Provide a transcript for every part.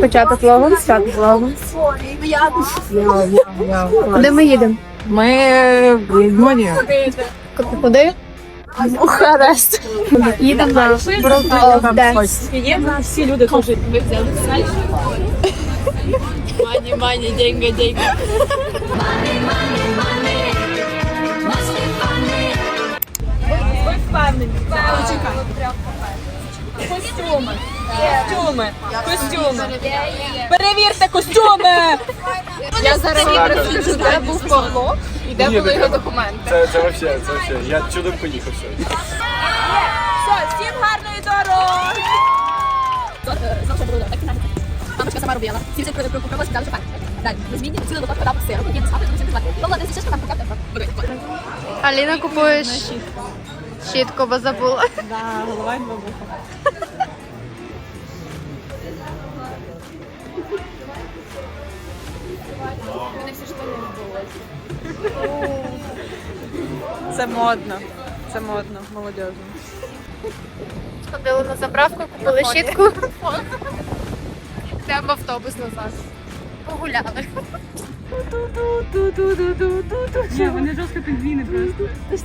Початок влогу, свят влогу. Куди ми їдемо? Ми в Румунію. Куди? Бухарест. Їдемо на. Є всі люди хочуть. Мані, мані, деньги, деньги. Ви впевнені. Почекай. Костюми. Костюми. Костюми. Перевірте костюми. Я зараз відразу, де був Павло і де були його документи. Це, це вообще, це вообще. Я чудом поїхав сьогодні. Все, всім гарної дороги. Мамочка сама робила. Всі все. Далі. Ми. Є. Павло, ще там покапте. Аліна купуєш щітку, бо забула. Да, голова і два Це модно. Це модно, молодежно. Ходили на заправку, купили щітку. Прямо автобус назад. Погуляли. Ні, вони жорстко пінгвіни просто. Ми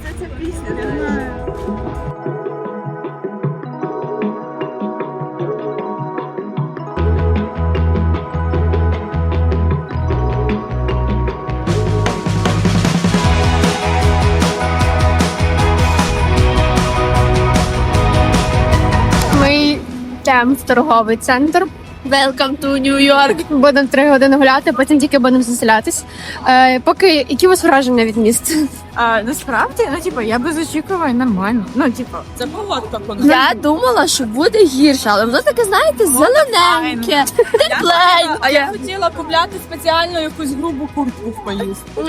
йдемо в торговий центр. Welcome to New York. Будемо три години гуляти, потім тільки будемо заселятись. Е, поки які у вас враження від міста? А насправді, ну типу, я без очікувань нормально. Ну, типу, це погодка Я думала, що буде гірше, але воно таке, знаєте, зелененьке, тепленьке. А я хотіла купляти спеціально якусь грубу куртку в поїздку.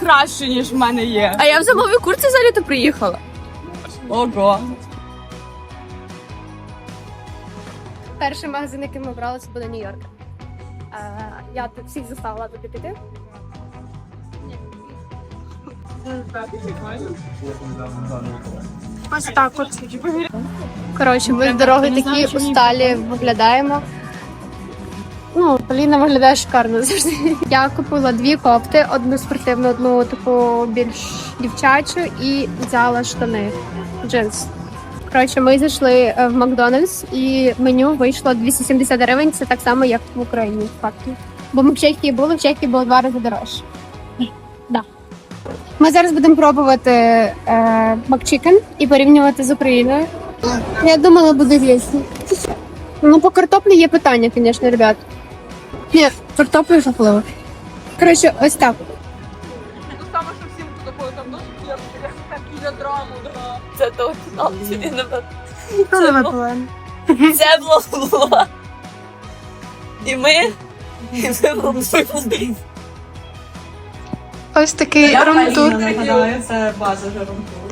Краще, ніж в мене є. А я в зимовій курці взагалі то приїхала. Ого. Перший магазин, який ми брали, це буде Нью-Йорк. Е, я всіх заставила туди піти. Ось так от. Коротше, ми з дороги такі усталі виглядаємо. Ну, Поліна виглядає шикарно завжди. Я купила дві кофти, одну спортивну, одну таку більш дівчачу, і взяла штани джинс. Коротше, ми зайшли е, в Макдональдс і меню вийшло 270 гривень. Це так само, як в Україні, фактично. Бо ми в Чехії були, в Чехії було два рази дорожче. Да. Ми зараз будемо пробувати е, макчикен і порівнювати з Україною. Я думала, буде весело. Ну, по картоплі є питання, звісно, ребят. Ні, картоплі жахливо. Коротше, ось так. Да. Це точно. Сюди не Це не план. Це було. І ми. І ми були. Ось такий румтур. нагадаю, це база румтур.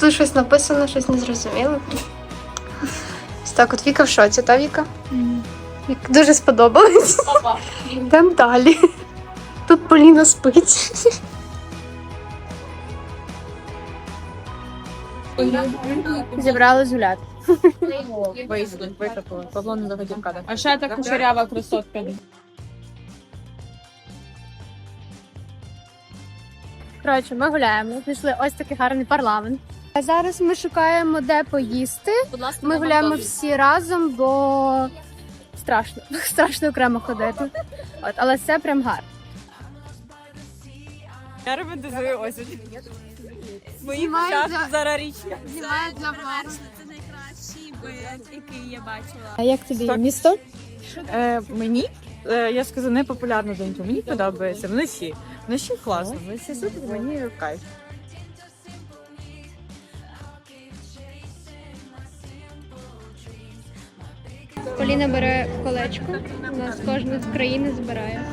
Тут щось написано, щось незрозуміле. Ось так, от Віка в шоці, та Віка? Віка дуже сподобалось. Йдемо далі. Тут Поліна спить. Зібрали гуляти. Виїзди, викопали. Павло не захотів кадр. А ще так кучерява красотка. Коротше, ми гуляємо. Знайшли ось такий гарний парламент. А зараз ми шукаємо, де поїсти. Будь ласка, Ми гуляємо всі разом, бо страшно. Страшно окремо ходити. От, але це прям гарно. Я романтизую осінь. Мої Знімаю початки для- зараз річня. Знімаю для вас. Це найкращий вид, який я бачила. А як тобі місто? Е, мені, е, я скажу, не популярна думка. Мені подобається вночі. Вночі класно. Вночі супер, мені кайф. Поліна бере колечко. У нас кожна з країни збирає.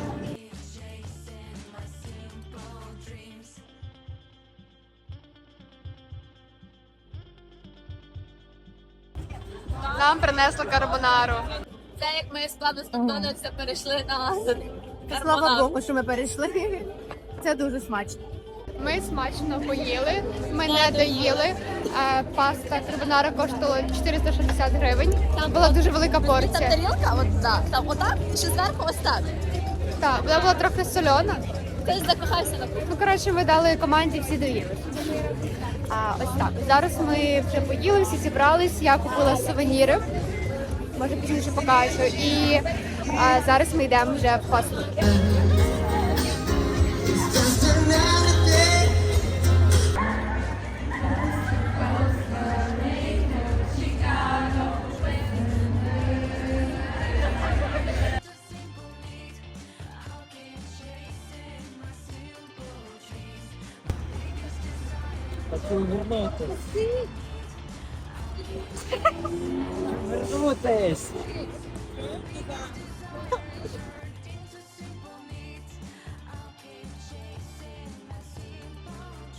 Нам принесли карбонару. Це як ми складно з Макдональдса перейшли на Слава Богу, що ми перейшли. Це дуже смачно. Ми смачно поїли, ми не доїли. Е, Паста карбонара коштувала 460 гривень. Там була дуже велика Там порція. тарілка, от так, там отак, і ще зверху ось так. Так, вона була трохи сольона. Ти закохайся на Ну, коротше, ми дали команді всі доїли. А ось так. Зараз ми вже поїли, всі зібрались. Я купила сувеніри. Може пізніше покажу. І а, зараз ми йдемо вже в хостел. Вернутись.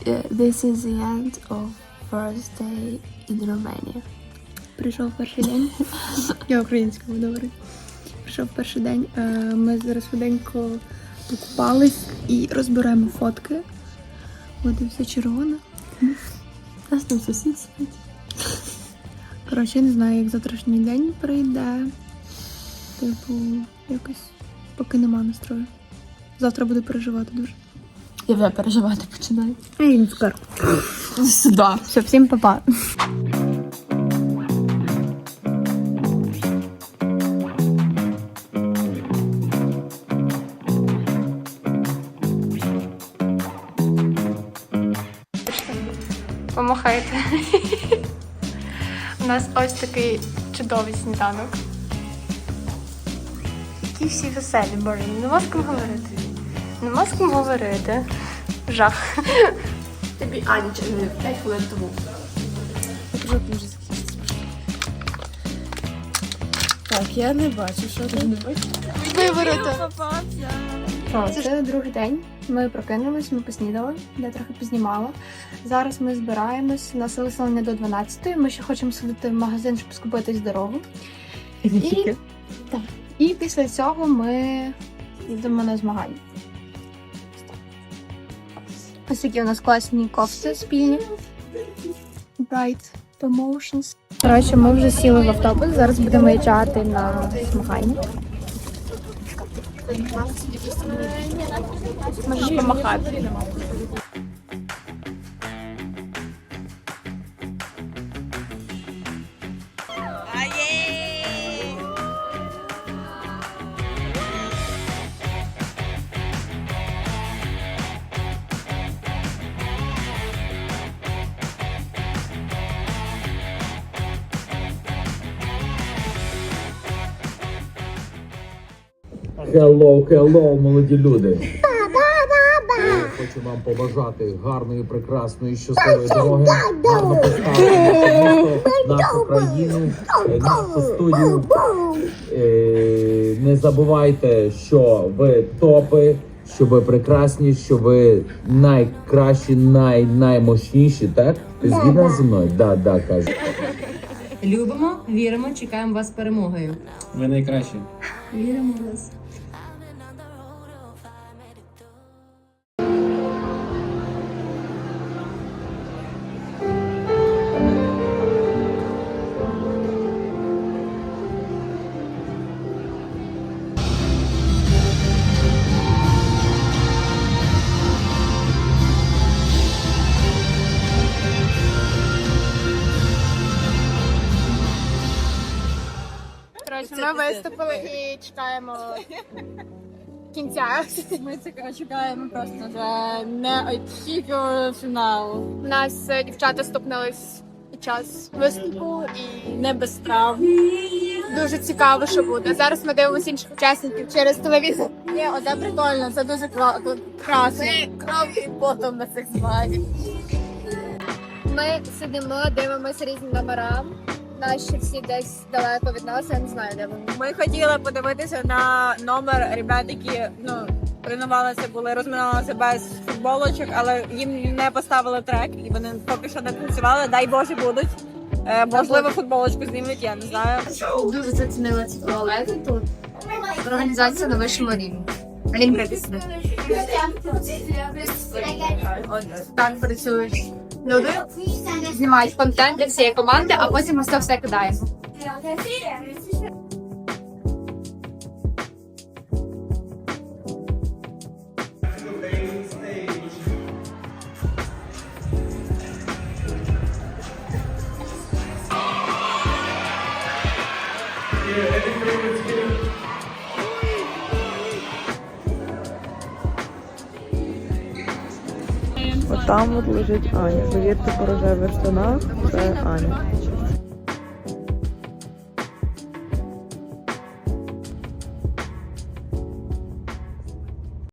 Uh, this is the end of first day in Romania. Прийшов перший день. Я українською говорю. Прийшов перший день. Е, Ми зараз швиденько покупались і розбираємо фотки. Буде все червоне. У нас там сусід спить. Коротше, я не знаю, як завтрашній день прийде. Типу, якось поки нема настрою. Завтра буду переживати дуже. Я вже переживати починаю. Сюди. Все, всім па-па. Помахайте. У нас ось такий чудовий сніданок. Які всі веселі, боже, нема з ким говорити. Нема з ким говорити. Жах. Тобі Аніча 5 хвилин тому. Так, я не бачу, що ти не бачиш. Виборото. Це другий день. Ми прокинулись, ми поснідали, я трохи познімала. Зараз ми збираємось. Нас виселення до 12 Ми ще хочемо сходити в магазин, щоб скупитись дорогу. І, так. і після цього ми йдемо на змагання. Ось такі у нас класні кофти спільні. Bright Promotions. Коротше, ми вже сіли в автобус. Зараз будемо їжджати на змагання. Можеш помахати. Hello, hello, молоді люди. Я Хочу вам побажати гарної, прекрасної, щасливої дороги, гарно поставити нашу країну, нашу студію. Е, Не забувайте, що ви топи, що ви прекрасні, що ви найкращі, най наймощніші, так? Ти згідна зі мною? Да, да, кажу. Любимо, віримо, чекаємо вас з перемогою. Ви найкращі. Віримо в вас. Ми виступили і чекаємо кінця. Ми це чекаємо просто вже не очікували фіналу. У нас е, дівчата стопнулись під час виступу і Не без прав. дуже цікаво, що буде. Зараз ми дивимося інших учасників через телевізор. Ні, оце прикольно, це дуже кла- красно. Кров і потом на цих змаганнях. Ми сидимо, дивимося різні номера. Наші всі десь далеко від нас, я не знаю, де вони. Ми хотіли подивитися на номер ребят, які ну тренувалися, були розминалися без футболочок, але їм не поставили трек, і вони поки що не танцювали. Дай Боже будуть. Е, можливо, футболочку знімуть, я не знаю. Дуже зацінила ці туалети тут. Організація на вищому рівні. Він. Так працюєш. Люди знімають контент для всієї команди, а потім ми це все кидаємо. От там от лежить Аня. Повірте, по рожевих штанах це Аня.